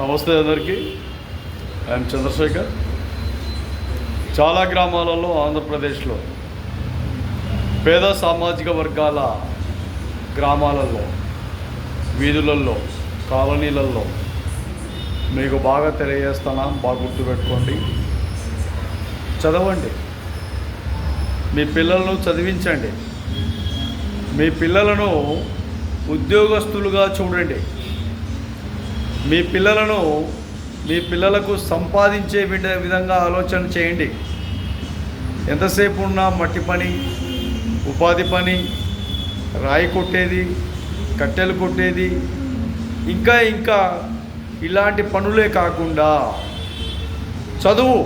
నమస్తే అందరికీ. ఐఎమ్ చంద్రశేఖర్. చాలా గ్రామాలలో ఆంధ్రప్రదేశ్లో పేద సామాజిక వర్గాల గ్రామాలలో వీధులలో కాలనీలలో మీకు బాగా తెలియజేస్తానా బాగా గుర్తుపెట్టుకోండి. చదవండి. మీ పిల్లలను చదివించండి. మీ పిల్లలను ఉద్యోగస్తులుగా చూడండి. మీ పిల్లలను మీ పిల్లలకు సంపాదించే విధంగా ఆలోచన చేయండి. ఎంతసేపు ఉన్నా మట్టి పని ఉపాధి పని రాయి కొట్టేది కట్టెలు కొట్టేది ఇంకా ఇంకా ఇలాంటి పనులే కాకుండా చదువు.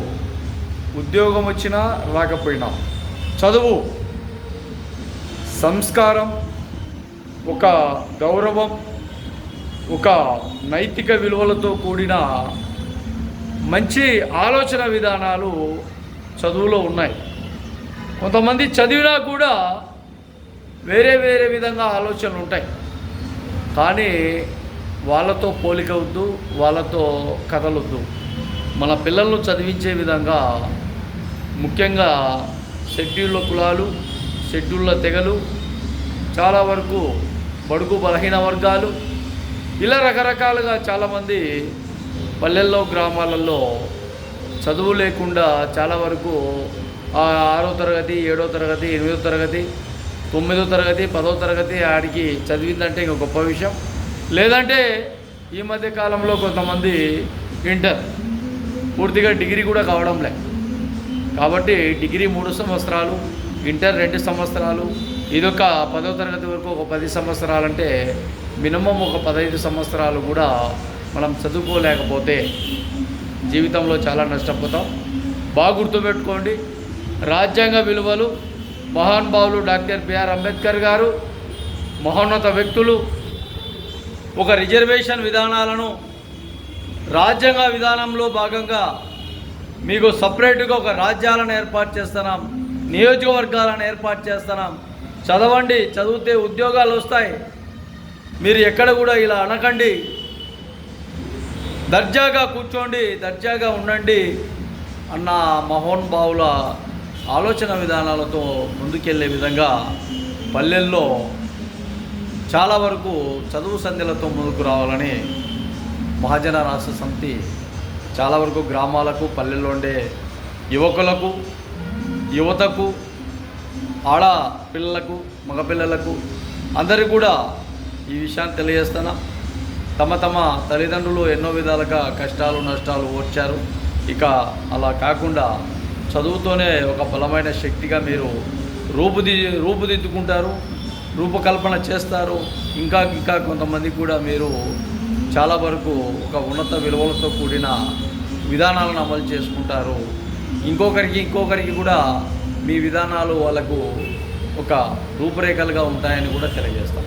ఉద్యోగం వచ్చినా రాకపోయినా చదువు. సంస్కారం ఒక గౌరవం ఒక నైతిక విలువలతో కూడిన మంచి ఆలోచన విధానాలు చదువులో ఉన్నాయి. కొంతమంది చదివినా కూడా వేరే వేరే విధంగా ఆలోచనలు ఉంటాయి. కానీ వాళ్ళతో పోలిక వద్దు వాళ్ళతో కథలొద్దు. మన పిల్లలను చదివించే విధంగా ముఖ్యంగా షెడ్యూళ్ళ కులాలు షెడ్యూళ్ళ తెగలు చాలా వరకు బడుగు బలహీన వర్గాలు ఇలా రకరకాలుగా చాలామంది పల్లెల్లో గ్రామాలలో చదువు లేకుండా చాలా వరకు ఆరో తరగతి ఏడో తరగతి ఎనిమిదో తరగతి తొమ్మిదో తరగతి పదో తరగతి ఆడికి చదివిందంటే ఇంక గొప్ప విషయం. లేదంటే ఈ మధ్య కాలంలో కొంతమంది ఇంటర్ పూర్తిగా డిగ్రీ కూడా కావడం లే. కాబట్టి డిగ్రీ మూడు సంవత్సరాలు ఇంటర్ రెండు సంవత్సరాలు ఇదొక పదో తరగతి వరకు ఒక పది సంవత్సరాలంటే మినిమం ఒక పదహైదు సంవత్సరాలు కూడా మనం చదువుకోలేకపోతే జీవితంలో చాలా నష్టపోతాం. బాగా గుర్తుపెట్టుకోండి రాజ్యాంగ విలువలు మహానుభావులు డాక్టర్ బిఆర్ అంబేద్కర్ గారు మహోన్నత వ్యక్తులు ఒక రిజర్వేషన్ విధానాలను రాజ్యాంగ విధానంలో భాగంగా మీకు సపరేట్గా ఒక రాజ్యాలను ఏర్పాటు చేస్తున్నాం నియోజకవర్గాలను ఏర్పాటు చేస్తున్నాం. చదవండి చదివితే ఉద్యోగాలు వస్తాయి. మీరు ఎక్కడ కూడా ఇలా అనకండి. దర్జాగా కూర్చోండి దర్జాగా ఉండండి అన్న మహోన్భావుల ఆలోచన విధానాలతో ముందుకెళ్ళే విధంగా పల్లెల్లో చాలా వరకు చదువు సంధ్యలతో ముందుకు రావాలని మహాజన రాష్ట్ర సమితి చాలా వరకు గ్రామాలకు పల్లెల్లో ఉండే యువకులకు యువతకు ఆడ పిల్లలకు మగపిల్లలకు అందరికీ కూడా ఈ విషయాన్ని తెలియజేస్తున్నా. తమ తమ తల్లిదండ్రులు ఎన్నో విధాలుగా కష్టాలు నష్టాలు ఓడ్చారు ఇక అలా కాకుండా చదువుతోనే ఒక బలమైన శక్తిగా మీరు రూపుది రూపుదిద్దుకుంటారు రూపకల్పన చేస్తారు. ఇంకా ఇంకా కొంతమంది కూడా మీరు చాలా వరకు ఒక ఉన్నత విలువలతో కూడిన విధానాలను అమలు చేసుకుంటారు. ఇంకొకరికి ఇంకొకరికి కూడా మీ విధానాలు వాళ్ళకు ఒక రూపురేఖలుగా ఉంటాయని కూడా తెలియజేస్తాం.